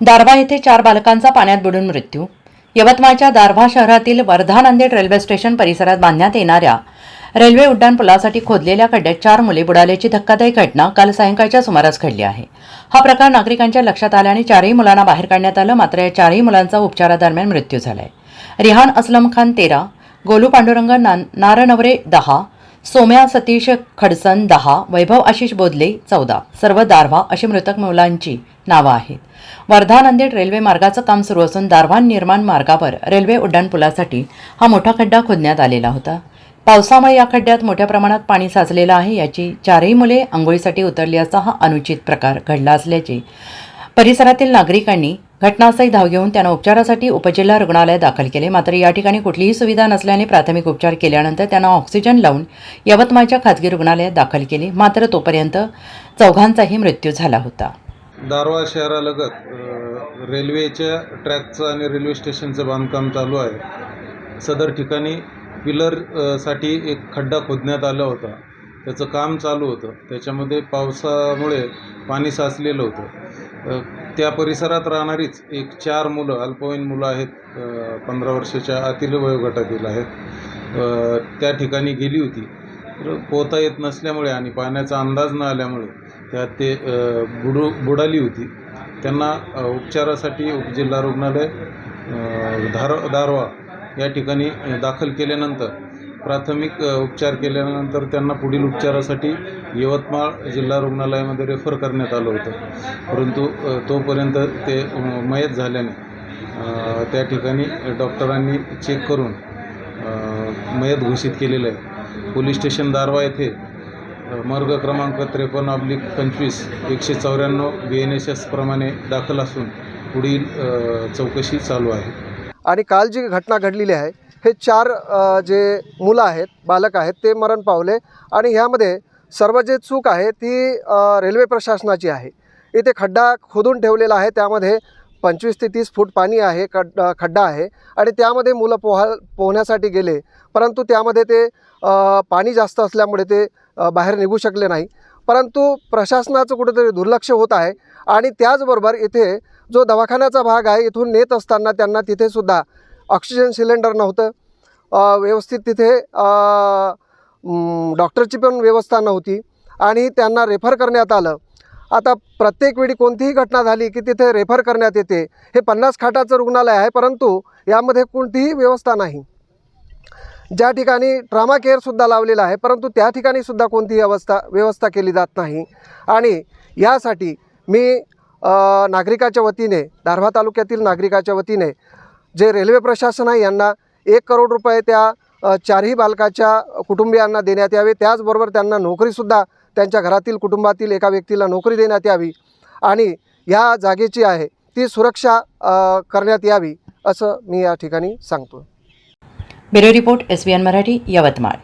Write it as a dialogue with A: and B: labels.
A: दारव्हा येथे चार बालकांचा पाण्यात बुडून मृत्यू. यवतमाळच्या दारव्हा शहरातील वर्धा नांदेड रेल्वे स्टेशन परिसरात बांधण्यात येणाऱ्या रेल्वे उड्डाण पुलासाठी खोदलेल्या खड्ड्यात चार मुले बुडाल्याची धक्कादायक घटना काल सायंकाळच्या सुमारास घडली आहे. हा प्रकार नागरिकांच्या लक्षात आल्याने चारही मुलांना बाहेर काढण्यात आलं मात्र या चारही मुलांचा उपचारादरम्यान मृत्यू झालाय. रिहान असलम खान तेरा गोलू पांडुरंग ना नारनवरे दहा सोम्या सतीश खडसन दहा वैभव आशिष बोदले चौदा. सर्व दारव्हा अशी मृतक मुलांची नावं आहेत. वर्धा नांदेड रेल्वे मार्गाचं काम सुरू असून दारव्हा निर्माण मार्गावर रेल्वे उड्डाणपुलासाठी हा मोठा खड्डा खोदण्यात आलेला होता. पावसामुळे या खड्ड्यात मोठ्या प्रमाणात पाणी साचलेलं आहे याची चारही मुले आंघोळीसाठी उतरली हा अनुचित प्रकार घडला असल्याचे परिसरातील नागरिकांनी घटनास्थळी धाव घेऊन त्यांना उपचारासाठी उपजिल्हा रुग्णालयात दाखल केले. मात्र या ठिकाणी कुठलीही सुविधा नसल्याने प्राथमिक उपचार केल्यानंतर त्यांना ऑक्सिजन लावून यवतमाळच्या खाजगी रुग्णालयात दाखल केले. मात्र तोपर्यंत चौघांचाही मृत्यू झाला होता.
B: दारवा शहरालगत रेल्वेच्या ट्रॅकचं आणि रेल्वे स्टेशनचं बांधकाम चालू आहे. सदर ठिकाणी पिलरसाठी एक खड्डा खोदण्यात आला होता. त्याचं काम चालू होतं. त्याच्यामध्ये पावसामुळे पाणी साचलेलं होतं. त्या परिसरात राहणारीच एक चार मुलं अल्पवयीन मुलं आहेत पंधरा वर्षाच्या आतील वयोगटातील आहेत. त्या ठिकाणी गेली होती. तर पोहता येत नसल्यामुळे आणि पाण्याचा अंदाज न आल्यामुळे त्यात ते बुडू बुडाली होती. त्यांना उपचारासाठी उपजिल्हा रुग्णालय धार दारवा या ठिकाणी दाखल केल्यानंतर प्राथमिक उपचार केल्यानंतर त्यांना पुढील उपचारासाठी यवतमाळ जिल्हा रुग्णालयामध्ये रेफर करण्यात आलं होतं. परंतु तोपर्यंत ते मयत झाल्याने त्या ठिकाणी डॉक्टरांनी चेक करून मयत घोषित केलेलं आहे. पोलीस स्टेशन दारवा येथे मार्ग क्रमांक त्रेपन्न ऑब्लिक पंचवीस एकशे चौऱ्याण्णव बी एन एस एस प्रमाणे दाखल असून पुढील चौकशी चालू आहे.
C: आणि काल जी घटना घडलेली आहे हे चार जे मुलं आहेत बालक आहेत ते मरण पावले. आणि ह्यामध्ये सर्व जे चूक आहे ती रेल्वे प्रशासनाची आहे. इथे खड्डा खोदून ठेवलेला आहे. त्यामध्ये पंचवीस ते तीस फूट पाणी आहे खड्ड खड्डा आहे. आणि त्यामध्ये मुलं पोहा पोहण्यासाठी गेले. परंतु त्यामध्ये ते पाणी जास्त असल्यामुळे ते बाहेर निघू शकले नाही. परंतु प्रशासनाचं कुठेतरी दुर्लक्ष होत आहे. आणि त्याचबरोबर इथे जो दवाखान्याचा भाग आहे इथून नेत असताना त्यांना तिथेसुद्धा ऑक्सिजन सिलेंडर नव्हतं. व्यवस्थित तिथे डॉक्टरची पण व्यवस्था नव्हती आणि त्यांना रेफर करण्यात आलं. आता प्रत्येक वेळी कोणतीही घटना झाली की तिथे रेफर करण्यात येते हे पन्नास खाटाचं रुग्णालय आहे परंतु यामध्ये कोणतीही व्यवस्था नाही. ज्या ठिकाणी ट्रामा केअरसुद्धा लावलेला आहे परंतु त्या ठिकाणीसुद्धा कोणतीही अवस्था व्यवस्था केली जात नाही. आणि यासाठी मी नागरिकाच्या वतीने दारव्हा तालुक्यातील नागरिकाच्या वतीने जे रेल्वे प्रशासन आहे यांना एक करोड रुपये त्या चारही बालकाच्या कुटुंबियांना देण्यात यावे. त्याचबरोबर त्यांना नोकरीसुद्धा त्यांच्या घरातील कुटुंबातील एका व्यक्तीला नोकरी देण्यात यावी आणि ह्या जागेची आहे ती सुरक्षा करण्यात यावी असं मी या ठिकाणी सांगतो
A: bureau report S B N Marathi Yavatmal.